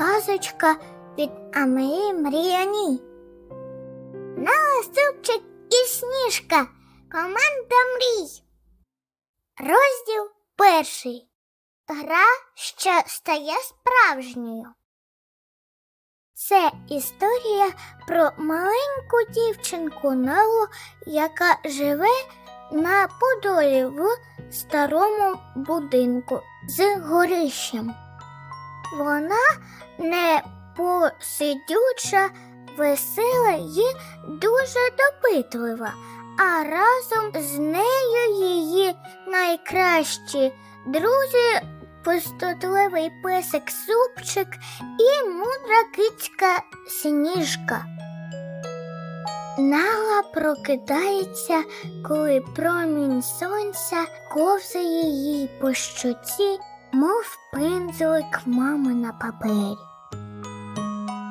Казочка від Амелі Мріяні. Нала Супчик і Сніжка. Команда мрій. Розділ перший. Гра, що стає справжньою. Це історія про маленьку дівчинку Налу, яка живе на Подолі в старому будинку з горищем. Вона не посидюча, весела і дуже допитлива, а разом з нею її найкращі друзі пустотливий песик Супчик і мудра кицька Сніжка. Нала прокидається, коли промінь сонця ковзає їй по щоці, мов пензлик мами на папері.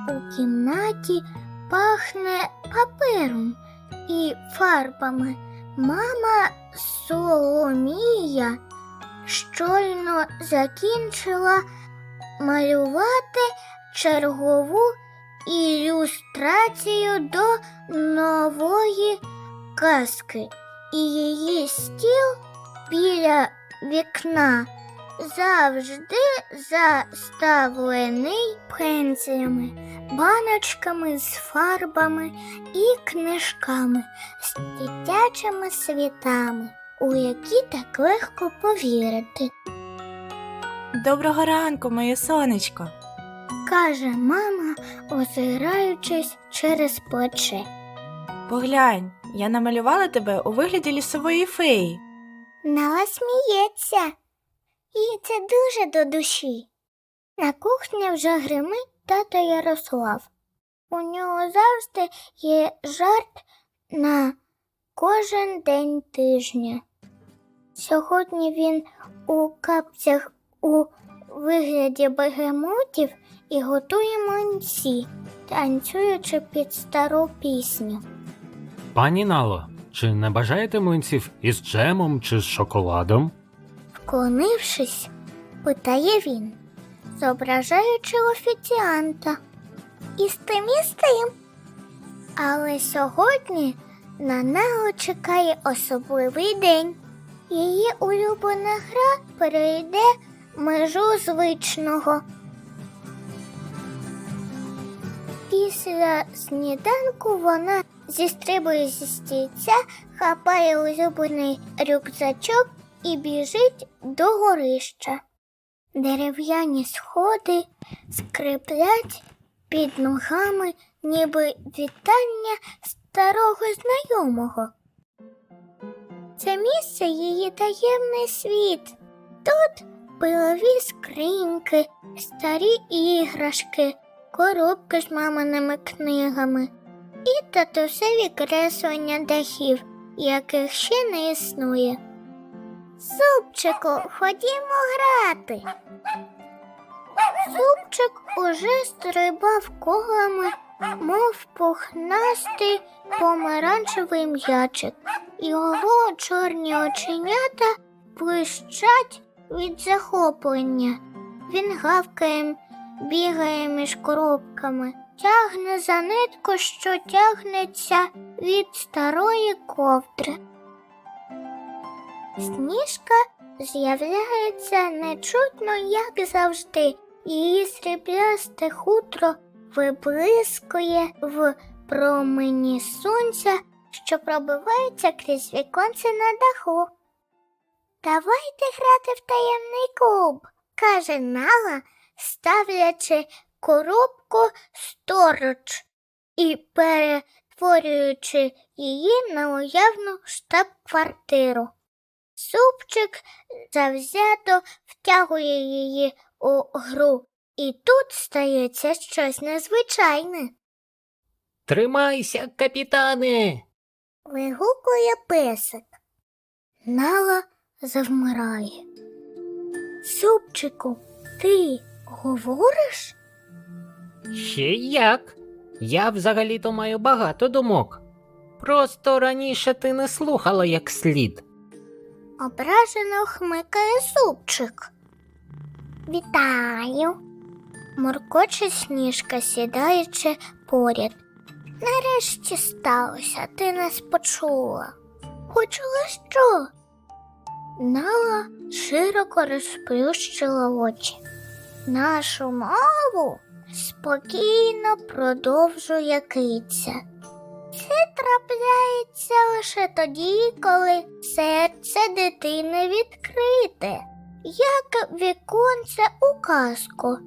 У кімнаті пахне папером і фарбами. Мама Соломія щойно закінчила малювати чергову ілюстрацію до нової казки, і її стіл біля вікна завжди заставлений пензлями, баночками з фарбами і книжками з дитячими світами, у які так легко повірити, Доброго ранку, моє сонечко. каже мама, озираючись через плече. Поглянь, я намалювала тебе у вигляді лісової феї. Нала сміється, їй це дуже до душі. На кухні вже гримить тато Ярослав. У нього завжди є жарт на кожен день тижня. Сьогодні він у капцях у вигляді бегемотів і готує млинці, танцюючи під стару пісню. Пані Нало, чи не бажаєте млинців із джемом чи з шоколадом? Вклонившись, питає він, зображаючи офіціанта. І з тим, і. Але сьогодні на Нао чекає особливий день. Її улюблена гра перейде межу звичного. Після сніданку вона зістрибує зі стільця, хапає улюблений рюкзачок і біжить до горища. Дерев'яні сходи скриплять під ногами, ніби вітання старого знайомого. Це місце її таємний світ. Тут пилові скриньки, старі іграшки, коробки з маминими книгами і татусеві креслення дахів, яких ще не існує. Супчику, ходімо грати. Супчик уже стрибав колами, мов пухнастий помаранчевий м'ячик. Його чорні оченята блищать від захоплення. Він гавкає, бігає між коробками, тягне за нитку, що тягнеться від старої ковдри. Сніжка з'являється нечутно, як завжди. Її сріблясте хутро виблискує в промені сонця, що пробивається крізь віконце на даху. Давайте грати в таємний клуб, каже Нала, ставлячи коробку сторож і перетворюючи її на уявну штаб-квартиру. Супчик завзято втягує її у гру, і тут стається щось незвичайне. Тримайся, капітане. Вигукує песик. Нала завмирає. Супчику, ти говориш? Ще як? Я взагалі-то маю багато думок. Просто раніше ти не слухала як слід. Ображено хмикає супчик. Вітаю. Моркоче сніжка, сідаючи поряд. Нарешті сталося, ти нас почула. Почула що? Нала широко розплющила очі. Нашу мову спокійно продовжує киця. Це трапляється лише тоді, коли серце дитини відкрите, як віконце у казку.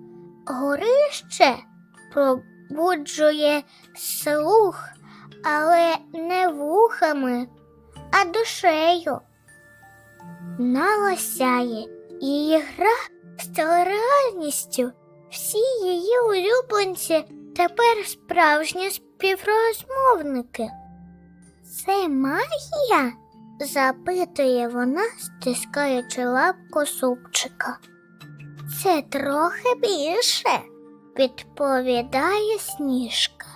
Горище пробуджує слух, але не вухами, а душею. Нала сяє, її гра стала реальністю. Всі її улюбленці тепер справжні співрозмовники. Це магія? запитує вона, стискаючи лапку супчика. Це трохи більше, відповідає сніжка.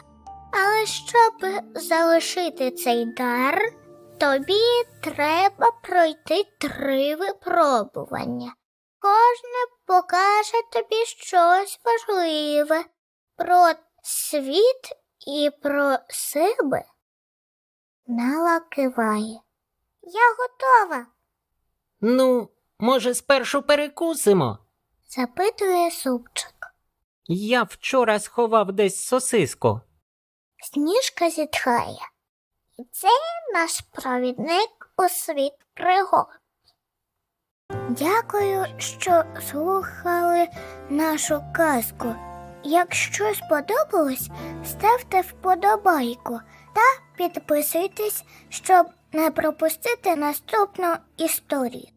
Але щоб залишити цей дар, тобі треба пройти три випробування. Кожне покаже тобі щось важливе про світ і про себе. Нала киває. Я готова, Ну, може, спершу перекусимо? запитує супчик. Я вчора сховав десь сосиску. Сніжка зітхає. І це наш провідник у світ пригод. Дякую, що слухали нашу казку. Якщо сподобалось, ставте вподобайку та підписуйтесь, щоб не пропустити наступну історію.